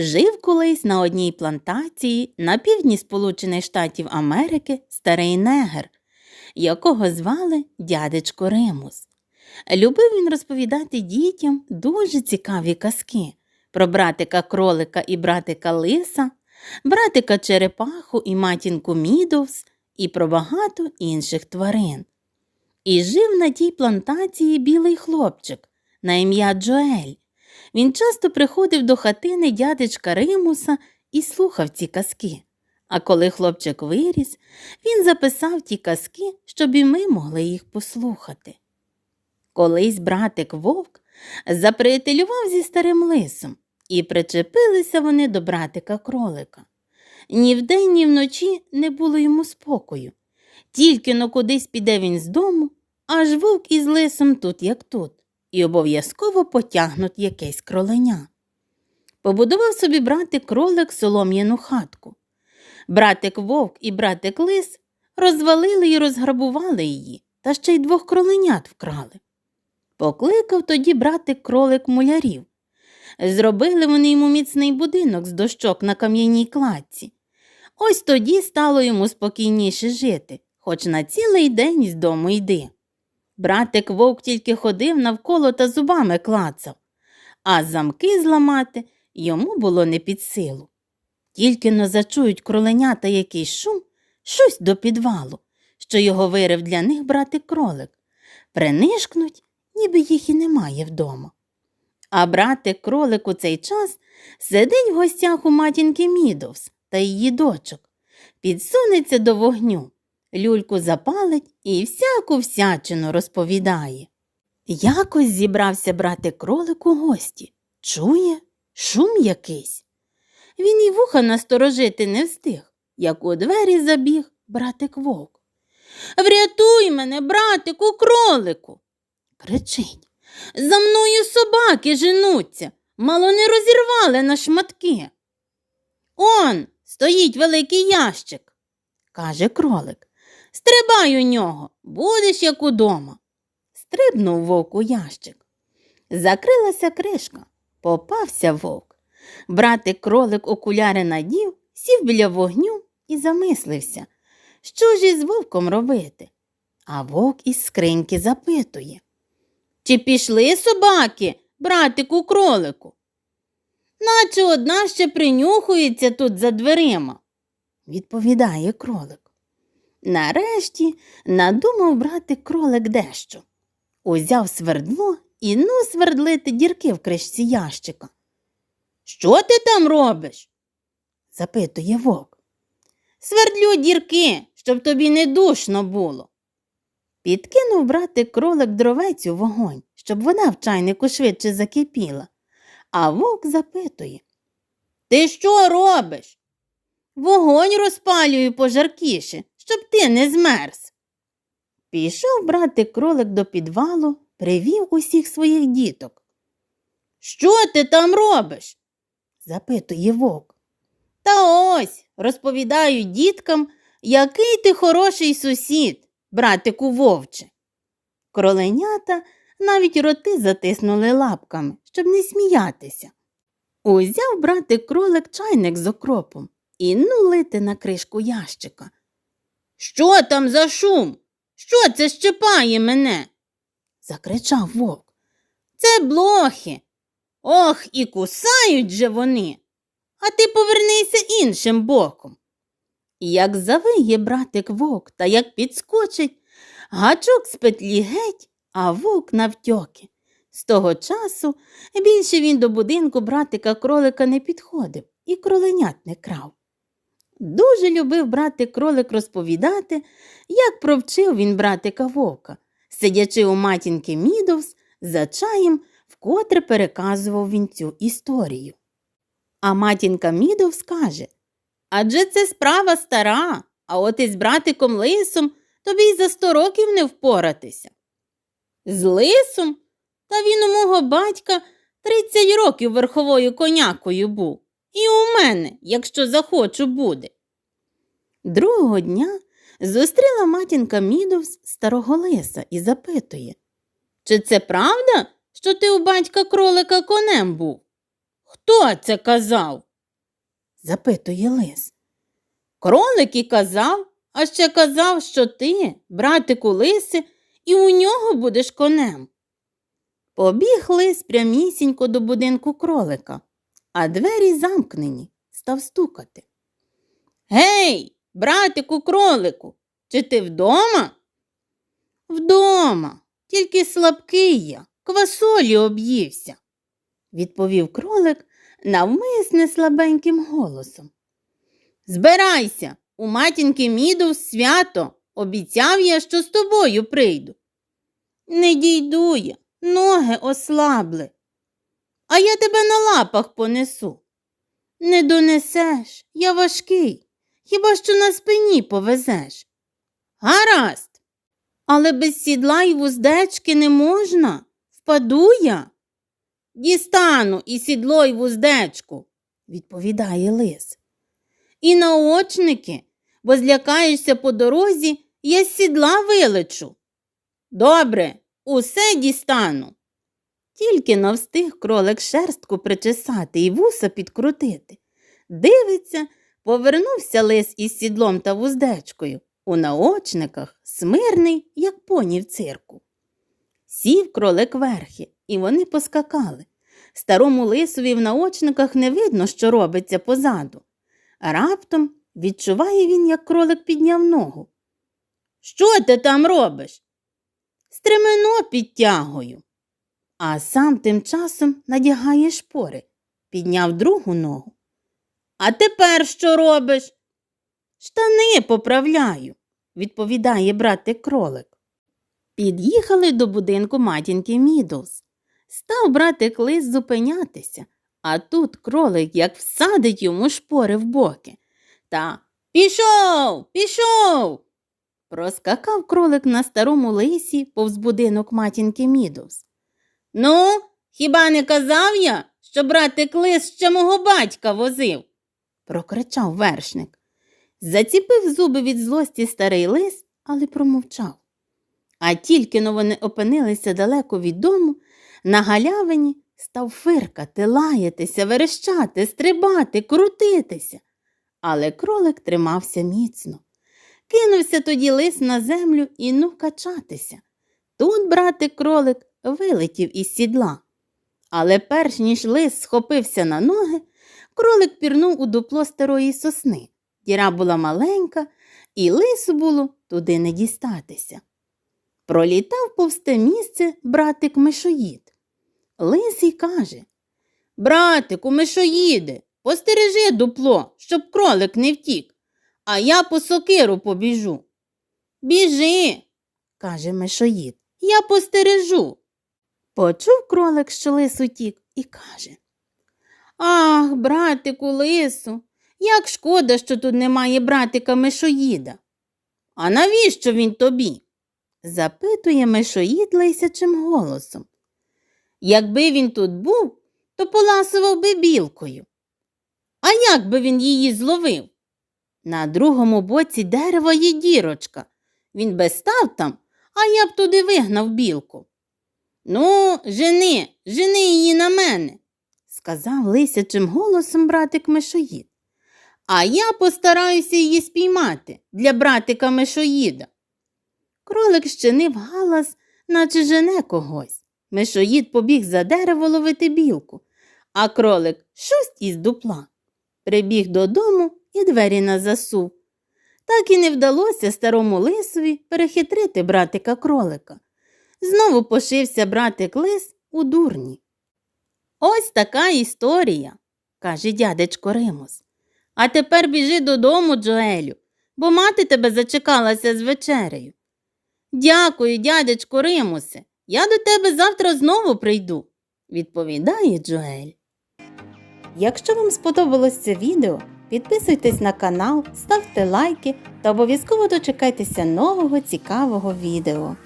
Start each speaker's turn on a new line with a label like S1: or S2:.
S1: Жив колись на одній плантації на півдні Сполучених Штатів Америки старий негр, якого звали дядечко Римус. Любив він розповідати дітям дуже цікаві казки про братика кролика і братика лиса, братика черепаху і матінку Мідовс і про багато інших тварин. І жив на тій плантації білий хлопчик на ім'я Джоель. Він часто приходив до хатини дядечка Римуса і слухав ці казки. А коли хлопчик виріс, він записав ті казки, щоб і ми могли їх послухати. Колись братик вовк заприятелював зі старим лисом, і причепилися вони до братика кролика. Ні вдень, ні вночі не було йому спокою. Тільки но кудись піде він з дому, аж вовк із лисом тут, як тут, і обов'язково потягнуть якесь кроленя. Побудував собі братик кролик солом'яну хатку. Братик вовк і братик лис розвалили і розграбували її, та ще й двох кроленят вкрали. Покликав тоді братик кролик мулярів. Зробили вони йому міцний будинок з дощок на кам'яній кладці. Ось тоді стало йому спокійніше жити, хоч на цілий день з дому йди. Братик вовк тільки ходив навколо та зубами клацав, а замки зламати йому було не під силу. Тільки но зачують кроленята якийсь шум, щось до підвалу, що його вирив для них братик кролик. Принишкнуть, ніби їх і немає вдома. А братик кролик у цей час сидить в гостях у матінки Мідовс та її дочок, підсунеться до вогню, люльку запалить і всяку всячину розповідає. Якось зібрався братик кролик у гості. Чує шум якийсь. Він і вуха насторожити не встиг, як у двері забіг братик вовк. Врятуй мене, братику, кролику. кричить. За мною собаки женуться, мало не розірвали на шматки. Он стоїть великий ящик, каже кролик. Стрибай у нього, будеш як удома. Стрибнув вовк у ящик. Закрилася кришка, попався вовк. Братик кролик окуляри надів, сів біля вогню і замислився, що ж із вовком робити. А вовк із скриньки запитує. Чи пішли собаки, братику кролику? Наче одна ще принюхується тут за дверима, відповідає кролик. Нарешті надумав братик кролик дещо. Узяв свердло і ну свердлити дірки в кришці ящика. Що ти там робиш? запитує вовк. Свердлю дірки, щоб тобі не душно було. Підкинув братик кролик дровець у вогонь, щоб вона в чайнику швидше закипіла. А вовк запитує Ти що робиш? Вогонь розпалюю пожаркіше, щоб ти не змерз. Пішов братик кролик до підвалу, привів усіх своїх діток. Що ти там робиш? запитує вовк. Та ось розповідаю діткам, який ти хороший сусід, братику вовче. Кроленята навіть роти затиснули лапками, щоб не сміятися. Узяв братик кролик чайник з окропом і ну лити на кришку ящика. Що там за шум? Що це щепає мене? закричав вовк. Це блохи. Ох, і кусають же вони. А ти повернися іншим боком. І як завиє братик вовк та як підскочить, гачок з петлі геть, а вовк навтьоки. З того часу більше він до будинку братика кролика не підходив і кроленят не крав. Дуже любив братик кролик розповідати, як провчив він братика вовка, сидячи у матінки Мідовс за чаєм, вкотре переказував він цю історію. А матінка Мідовс каже Адже це справа стара, а от із братиком лисом тобі й за сто років не впоратися. З лисом? Та він у мого батька тридцять років верховою конякою був. І у мене, якщо захочу, буде. Другого дня зустріла матінка Мідовс старого лиса і запитує, чи це правда, що ти у батька кролика конем був? Хто це казав? запитує лис. Кролик і казав, а ще казав, що ти, братику лиси, і у нього будеш конем. Побіг лис прямісінько до будинку кролика, а двері замкнені, став стукати. Гей, братику кролику, чи ти вдома? Вдома, тільки слабкий я, квасолі об'ївся, відповів кролик навмисне слабеньким голосом. Збирайся, у матінки міду свято, обіцяв я, що з тобою прийду. Не дійду я, ноги ослабли, а я тебе на лапах понесу. Не донесеш, я важкий, хіба що на спині повезеш. Гаразд. Але без сідла й вуздечки не можна. Впаду я. Дістану і сідло й вуздечку, відповідає лис. І наочники, бо злякаєшся по дорозі, я з сідла вилечу. Добре, усе дістану. Тільки но встиг кролик шерстку причесати і вуса підкрутити. Дивиться, повернувся лис із сідлом та вуздечкою. У наочниках смирний, як поні в цирку. Сів кролик верхи, і вони поскакали. Старому лисові в наочниках не видно, що робиться позаду. Раптом відчуває він, як кролик підняв ногу. Що ти там робиш? Стремено підтягую. А сам тим часом надягає шпори, підняв другу ногу. А тепер що робиш? Штани поправляю, відповідає братик кролик. Під'їхали до будинку матінки Мідлс. Став братик лис зупинятися, а тут кролик як всадить йому шпори в боки. Та пішов, пішов. Проскакав кролик на старому лисі повз будинок матінки Мідлс. Ну, хіба не казав я, що братик лис ще мого батька возив? прокричав вершник. Заціпив зуби від злості старий лис, але промовчав. А тільки но вони опинилися далеко від дому, на галявині став фиркати, лаятися, верещати, стрибати, крутитися. Але кролик тримався міцно. Кинувся тоді лис на землю і ну качатися. Тут братик кролик вилетів із сідла. Але перш ніж лис схопився на ноги, кролик пірнув у дупло старої сосни. Діра була маленька, і лису було туди не дістатися. Пролітав повсте місце братик мишоїд. Лис і каже Братику, мишоїде, постережи дупло, щоб кролик не втік, а я по сокиру побіжу. Біжи, каже мишоїд, я постережу. Почув кролик, що лис утік, і каже Ах, братику лису, як шкода, що тут немає братика мишоїда. А навіщо він тобі? запитує мишоїд лисячим голосом. Якби він тут був, то поласував би білкою. А як би він її зловив? На другому боці дерева є дірочка. Він би став там, а я б туди вигнав білку. Ну, жени, жени її на мене, сказав лисячим голосом братик мишоїд. А я постараюся її спіймати для братика мишоїда. Кролик щинив галас, наче жене когось. Мишоїд побіг за дерево ловити білку, а кролик шусть із дупла. Прибіг додому і двері на засув. Так і не вдалося старому лисові перехитрити братика кролика. Знову пошився братик лис у дурні. Ось така історія, каже дядечко Римус. А тепер біжи додому, Джоелю, бо мати тебе зачекалася з вечерею. Дякую, дядечко Римусе. Я до тебе завтра знову прийду, відповідає Джоель. Якщо вам сподобалось це відео, підписуйтесь на канал, ставте лайки та обов'язково дочекайтеся нового цікавого відео.